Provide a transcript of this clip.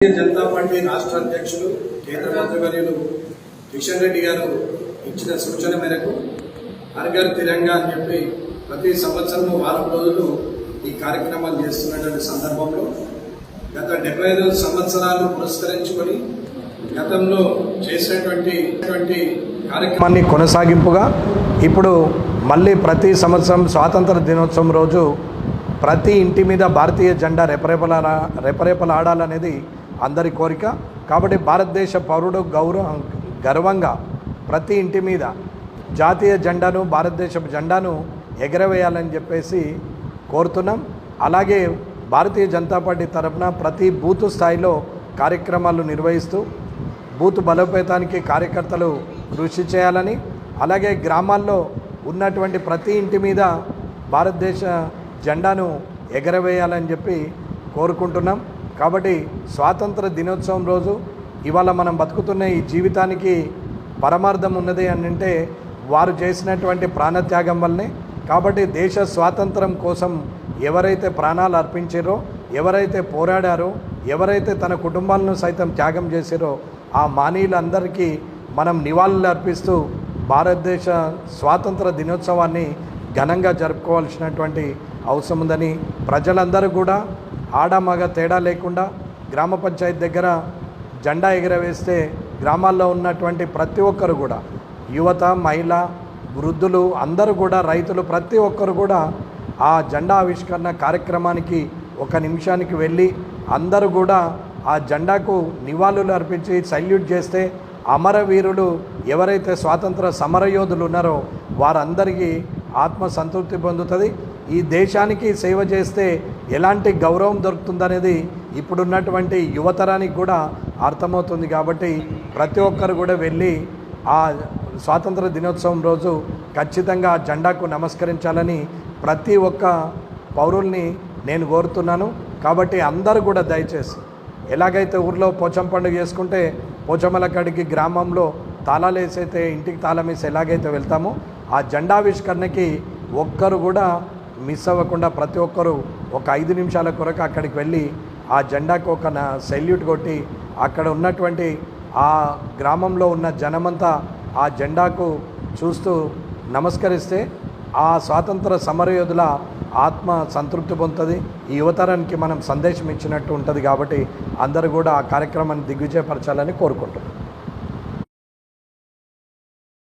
Bharatiya Janata party రాష్ట్ర అధ్యక్షులు కేంద్ర మంత్రివర్యులు కిషన్ రెడ్డి గారు ఇచ్చిన సూచన మేరకు హర్ఘర్ తిరంగా అని చెప్పి ప్రతి సంవత్సరం వారం రోజులు ఈ కార్యక్రమాలు చేస్తున్నటువంటి సందర్భంలో గత డెబ్బై ఐదు సంవత్సరాలు పురస్కరించుకొని గతంలో చేసినటువంటి కార్యక్రమాన్ని కొనసాగింపుగా ఇప్పుడు మళ్ళీ ప్రతి సంవత్సరం స్వాతంత్ర దినోత్సవం రోజు ప్రతి ఇంటి మీద భారతీయ జెండా రెపరేపలా రెపరెపలాడాలనేది అందరి కోరిక. కాబట్టి భారతదేశ పౌరుడు గౌరవం గర్వంగా ప్రతి ఇంటి మీద జాతీయ జెండాను భారతదేశపు జెండాను ఎగరవేయాలని చెప్పేసి కోరుతున్నాం. అలాగే భారతీయ జనతా పార్టీ తరఫున ప్రతి బూత్ స్థాయిలో కార్యక్రమాలు నిర్వహిస్తూ బూత్ బలోపేతానికి కార్యకర్తలు కృషి చేయాలని అలాగే గ్రామాల్లో ఉన్నటువంటి ప్రతి ఇంటి మీద భారతదేశ జెండాను ఎగరవేయాలని చెప్పి కోరుకుంటున్నాం. కాబట్టి స్వాతంత్ర దినోత్సవం రోజు ఇవాళ మనం బతుకుతున్న ఈ జీవితానికి పరమార్థం ఉన్నది అని అంటే వారు చేసినటువంటి ప్రాణత్యాగం వల్లనే. కాబట్టి దేశ స్వాతంత్రం కోసం ఎవరైతే ప్రాణాలు అర్పించారో ఎవరైతే పోరాడారో ఎవరైతే తన కుటుంబాలను సైతం త్యాగం చేశారో ఆ మానీయులందరికీ మనం నివాళులు అర్పిస్తూ భారతదేశ స్వాతంత్ర దినోత్సవాన్ని ఘనంగా జరుపుకోవాల్సినటువంటి అవసరం ఉందని ప్రజలందరూ కూడా ఆడ మగ తేడా లేకుండా గ్రామ పంచాయతీ దగ్గర జెండా ఎగరవేస్తే గ్రామాల్లో ఉన్నటువంటి ప్రతి ఒక్కరు కూడా యువత మహిళ వృద్ధులు అందరూ కూడా రైతులు ప్రతి ఒక్కరు కూడా ఆ జెండా ఆవిష్కరణ కార్యక్రమానికి ఒక నిమిషానికి వెళ్ళి అందరూ కూడా ఆ జెండాకు నివాళులు అర్పించి సల్యూట్ చేస్తే అమరవీరులు ఎవరైతే స్వాతంత్ర సమరయోధులు ఉన్నారో వారందరికీ ఆత్మ సంతృప్తి పొందుతుంది. ఈ దేశానికి సేవ చేస్తే ఎలాంటి గౌరవం దొరుకుతుందనేది ఇప్పుడున్నటువంటి యువతరానికి కూడా అర్థమవుతుంది కాబట్టి ప్రతి ఒక్కరు కూడా వెళ్ళి ఆ స్వాతంత్ర దినోత్సవం రోజు ఖచ్చితంగా ఆ జెండాకు నమస్కరించాలని ప్రతి ఒక్క పౌరుల్ని నేను కోరుతున్నాను. కాబట్టి అందరూ కూడా దయచేసి ఎలాగైతే ఊర్లో పోచం పండుగ చేసుకుంటే పోచమ్మల కాడికి గ్రామంలో తాళాలు వేసైతే ఇంటికి తాళం వేసి ఎలాగైతే వెళ్తామో ఆ జెండావిష్కరణకి ఒక్కరు కూడా మిస్ అవ్వకుండా ప్రతి ఒక్కరూ ఒక ఐదు నిమిషాల కొరకు అక్కడికి వెళ్ళి ఆ జెండాకు ఒక సెల్యూట్ కొట్టి అక్కడ ఉన్నటువంటి ఆ గ్రామంలో ఉన్న జనమంతా ఆ జెండాకు చూస్తూ నమస్కరిస్తే ఆ స్వాతంత్ర సమరయోధుల ఆత్మ సంతృప్తి పొందుతుంది. ఈ యువతరానికి మనం సందేశం ఇచ్చినట్టు ఉంటుంది కాబట్టి అందరూ కూడా ఆ కార్యక్రమాన్ని దిగ్విజయపరచాలని కోరుకుంటున్నాం.